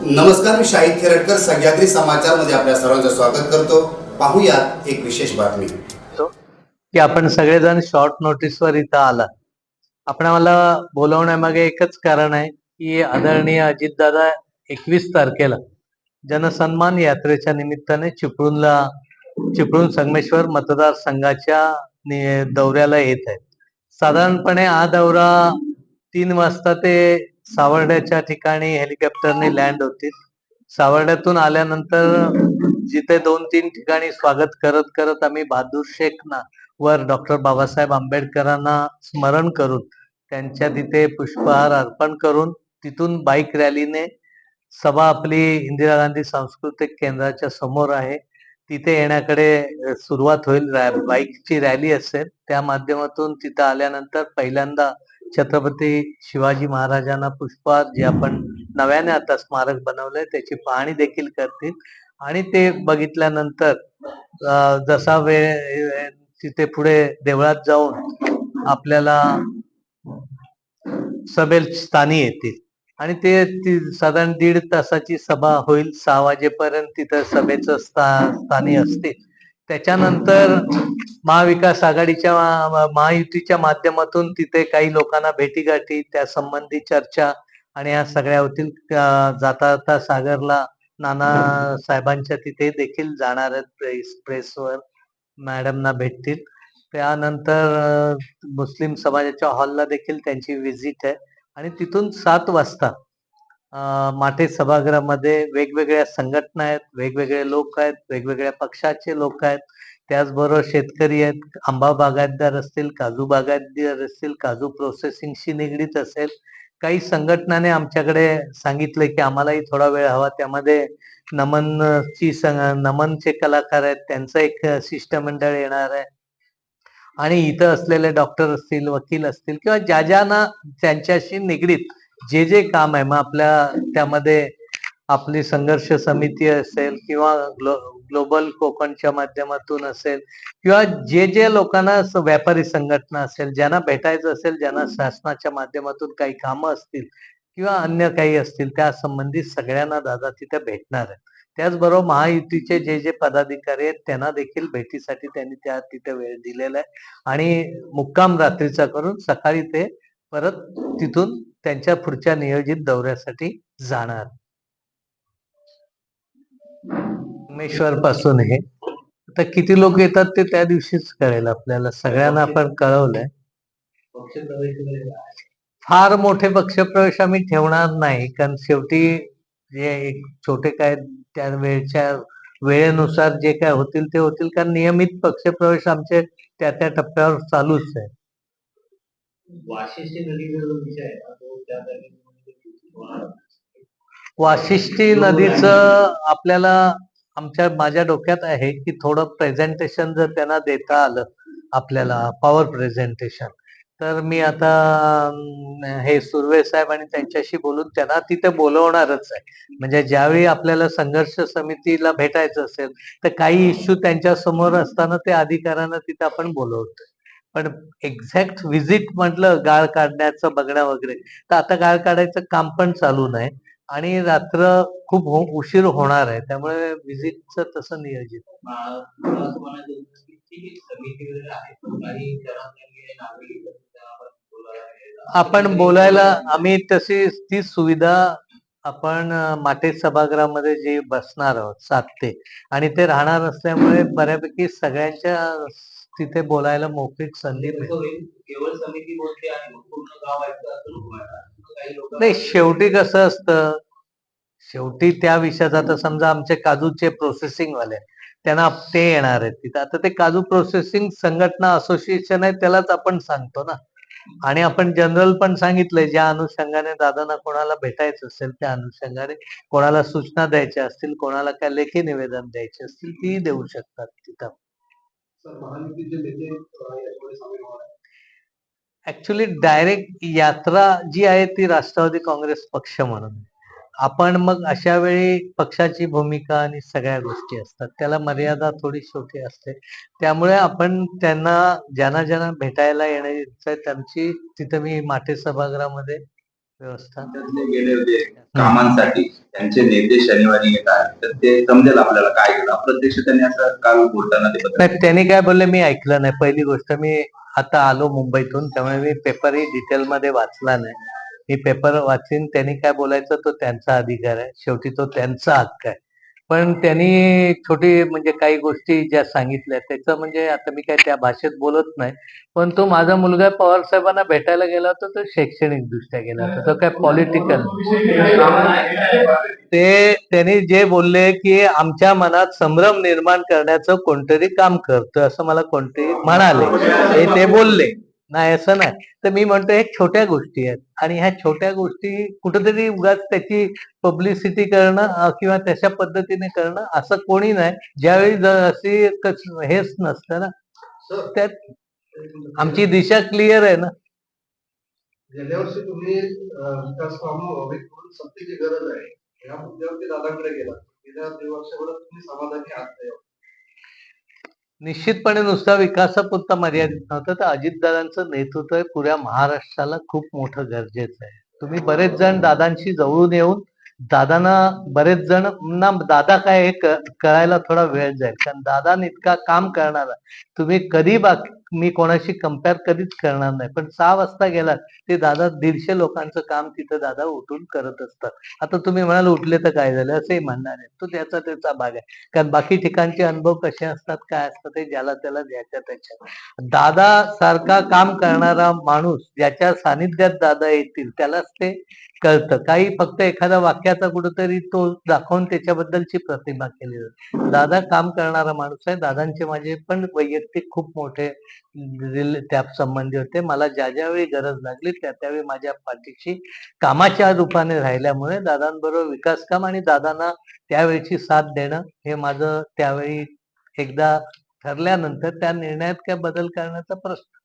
नमस्कार मी शाहिद खेरटकर सह्याद्री समाचारमध्ये आपल्या सर्वांचं स्वागत करतो. पाहूयात एक विशेष बातमी. की आपण सगळेजण शॉर्ट नोटीसवर इथं आला आपण मला बोलवण्यामागे एकच कारण आहे की आदरणीय अजितदादा एकवीस तारखेला जनसन्मान यात्रेच्या निमित्ताने चिपळूणला चिपळूण संगमेश्वर मतदारसंघाच्या दौऱ्याला येत आहेत. साधारणपणे हा दौरा तीन वाजता ते सावर्ड्याच्या ठिकाणी हेलिकॉप्टरने लँड होतील सावर्ड्यातून आल्यानंतर जिथे दोन तीन ठिकाणी स्वागत करत करत आम्ही बहादूर शेखना वर डॉक्टर बाबासाहेब आंबेडकरांना स्मरण करून त्यांच्या तिथे पुष्पहार अर्पण करून तिथून बाईक रॅलीने सभा आपली इंदिरा गांधी सांस्कृतिक केंद्राच्या समोर आहे. तिथे येण्याकडे सुरुवात होईल. बाईकची रॅली असेल. त्या माध्यमातून तिथं आल्यानंतर पहिल्यांदा छत्रपती शिवाजी महाराजांना पुष्पहार जे आपण नव्याने आता स्मारक बनवलंय त्याची पाहणी देखील करतील. आणि ते बघितल्यानंतर जसा वेळ तिथे पुढे देवळात जाऊन आपल्याला सभेल स्थानी येतील. आणि ते साधारण दीड तासाची सभा होईल सहा वाजेपर्यंत तिथं सभेचं स्था स्थानी असतील. त्याच्यानंतर महाविकास आघाडीच्या महायुतीच्या माध्यमातून तिथे काही लोकांना भेटीगाठी त्या संबंधी चर्चा आणि या सगळ्या होतील जाता जाता सागरला नाना साहेबांच्या तिथे देखील जाणार आहेत प्रेस प्रेसवर. मॅडमना भेटतील. त्यानंतर मुस्लिम समाजाच्या हॉलला देखील त्यांची व्हिजिट आहे. आणि तिथून सात वाजता माटे सभागृहामध्ये वेगवेगळ्या संघटना आहेत वेगवेगळे लोक आहेत वेगवेगळ्या पक्षाचे लोक आहेत. त्याचबरोबर शेतकरी आहेत. आंबा बागायतदार असतील काजू बागायतदार असतील काजू प्रोसेसिंगशी निगडीत असेल. काही संघटनाने आमच्याकडे सांगितलं की आम्हालाही थोडा वेळ हवा. त्यामध्ये नमनची नमनचे कलाकार आहेत. त्यांचं एक शिष्टमंडळ येणार आहे. आणि इथं असलेले डॉक्टर असतील वकील असतील किंवा ज्या ज्यांना त्यांच्याशी निगडीत जे जे काम आहे मग आपल्या त्यामध्ये आपली संघर्ष समिती असेल किंवा ग्लो ग्लोबल कोकणच्या माध्यमातून असेल किंवा जे जे लोकांना व्यापारी संघटना असेल ज्यांना भेटायचं असेल ज्यांना शासनाच्या माध्यमातून काही कामं असतील किंवा अन्य काही असतील त्या संबंधित सगळ्यांना दादा तिथे भेटणार आहेत. त्याचबरोबर महायुतीचे जे जे पदाधिकारी आहेत त्यांना देखील भेटीसाठी त्यांनी त्या तिथे वेळ दिलेला आहे. आणि मुक्काम रात्रीचा करून सकाळी ते परत तिथून त्यांच्या पुढच्या नियोजित दौऱ्यासाठी जाणार. सोमेश्वर पासून हे. आता किती लोक येतात ते त्या दिवशीच कळेल आपल्याला. सगळ्यांना आपण कळवलंय. फार मोठे पक्षप्रवेश आम्ही ठेवणार नाही. कारण शेवटी जे एक छोटे काय त्या वेळच्या वेळेनुसार जे काय होतील ते होतील. कारण नियमित पक्षप्रवेश आमचे त्या त्या टप्प्यावर चालूच आहे. वाशिष्ठी नदीचा आपल्याला आमच्या माझ्या डोक्यात आहे की थोडं प्रेझेंटेशन जर त्यांना देता आलं आपल्याला पॉवर प्रेझेंटेशन तर मी आता हे सुर्वे साहेब आणि त्यांच्याशी बोलून त्यांना तिथे बोलवणारच आहे. म्हणजे ज्यावेळी आपल्याला संघर्ष समितीला भेटायचं असेल तर काही इश्यू त्यांच्यासमोर असताना ते अधिकाऱ्यांना तिथे आपण बोलवतो. पण एक्झॅक्ट व्हिजिट म्हटलं गाळ काढण्याचं बघणं वगैरे. तर आता गाळ काढायचं काम पण चालू नाही. आणि रात्र खूप हो, उशीर होणार आहे. त्यामुळे व्हिजिटचं तसं नियोजित आपण बोलायला आम्ही तशी ती सुविधा आपण माटे सभागृहामध्ये जे बसणार आहोत सात ते आणि ते राहणार असल्यामुळे बऱ्यापैकी सगळ्यांच्या तिथे बोलायला मोकळीक संधी नाही शेवटी कसं असतं शेवटी त्या विषयात आता समजा आमचे काजूचे प्रोसेसिंग वाले त्यांना ते येणार आहेत तिथं. आता ते काजू प्रोसेसिंग संघटना असोसिएशन आहे त्यालाच आपण सांगतो ना. आणि आपण जनरल पण सांगितलंय ज्या अनुषंगाने दादांना कोणाला भेटायचं असेल त्या अनुषंगाने कोणाला सूचना द्यायच्या असतील कोणाला काय लेखी निवेदन द्यायचे असतील ती देऊ शकतात तिथं. ऍक्च्युली डायरेक्ट यात्रा जी आहे ती राष्ट्रवादी काँग्रेस पक्ष म्हणून. आपण मग अशा वेळी पक्षाची भूमिका आणि सगळ्या गोष्टी असतात त्याला मर्यादा थोडी छोटी असते. त्यामुळे आपण त्यांना ज्यांना ज्यांना भेटायला येण्याचं त्यांची तिथं मी माटे सभागृहामध्ये व्यवस्था. ते गेले होते कामांसाठी. त्यांचे नेते शनिवारी येत आहेत. तर ते समजेल आपल्याला काय केलं अप्रत्यक्ष त्यांनी असं काल बोलताना ते पत्र नाही त्यांनी काय बोलले मी ऐकलं नाही. पहिली गोष्ट मी आता आलो मुंबईतून. त्यामुळे मी पेपरही डिटेलमध्ये वाचला नाही. मी पेपर वाचीन त्यांनी काय बोलायचं तो त्यांचा अधिकार आहे. शेवटी तो त्यांचा हक्क आहे. पण त्यांनी छोटी म्हणजे काही गोष्टी ज्या सांगितल्या त्याचं म्हणजे आता मी काय त्या भाषेत बोलत नाही. पण तो माझा मुलगा पवार साहेबांना भेटायला गेला होता तो शैक्षणिक दृष्ट्या गेला होता. तो काय पॉलिटिकल ते त्यांनी जे बोलले की आमच्या मनात संभ्रम निर्माण करण्याचं कोणतरी काम करतं असं मला कोणतरी म्हणाले. ते बोलले. नाही असं नाही. तर मी म्हणतो हे छोट्या गोष्टी आहेत. आणि ह्या छोट्या गोष्टी कुठेतरी उगाच त्याची पब्लिसिटी करणं किंवा तशा पद्धतीने करणं असं कोणी नाही. ज्यावेळी अशी हेच नसतं ना. त्यात आमची दिशा क्लिअर आहे ना. गेल्या वर्षी तुम्ही विकास कामं सत्तेची गरज आहे. या मुद्द्यावरती दादाकडे गेला. गेल्या वर्षभरात तुम्ही समाधानी आहात? निश्चितपणे नुसता विकासापुरता मर्यादित नव्हतं तर अजितदादांचं नेतृत्व हे पुऱ्या महाराष्ट्राला खूप मोठं गरजेचं आहे. तुम्ही बरेच जण दादांशी जवळून येऊन दादांना बरेच जण ना दादा काय हे कळायला थोडा वेळ जाईल कारण दादा इतका काम करणारा तुम्ही कधी बाकी मी कोणाशी कंपेअर कधीच करणार नाही. पण सहा वाजता गेलात ते दादा दीडशे लोकांचं काम तिथं दादा उठून करत असतात. आता तुम्ही म्हणाल उठले तर काय झालं? असंही म्हणणार आहे तो त्याचा त्याचा भाग आहे. कारण बाकी ठिकाणचे अनुभव कसे असतात काय असतात ते ज्याला त्याला द्यायच्या त्याच्या. दादा सारखा काम करणारा माणूस ज्याच्या सानिध्यात दादा येतील त्यालाच ते कळतं. काही फक्त एखाद्या वाक्याचा कुठंतरी तो दाखवून त्याच्याबद्दलची प्रतिमा केली जाते दादा काम करणारा माणूस आहे. दादांचे माझे पण वैयक्तिक खूप मोठे त्या संबंधी होते. मला ज्या ज्यावेळी गरज लागली त्या त्यावेळी माझ्या पाठीशी कामाच्या रूपाने राहिल्यामुळे दादांबरोबर विकास काम आणि दादांना त्यावेळीची साथ देणं हे माझं त्यावेळी एकदा ठरल्यानंतर त्या निर्णयात काय बदल करण्याचा प्रश्न.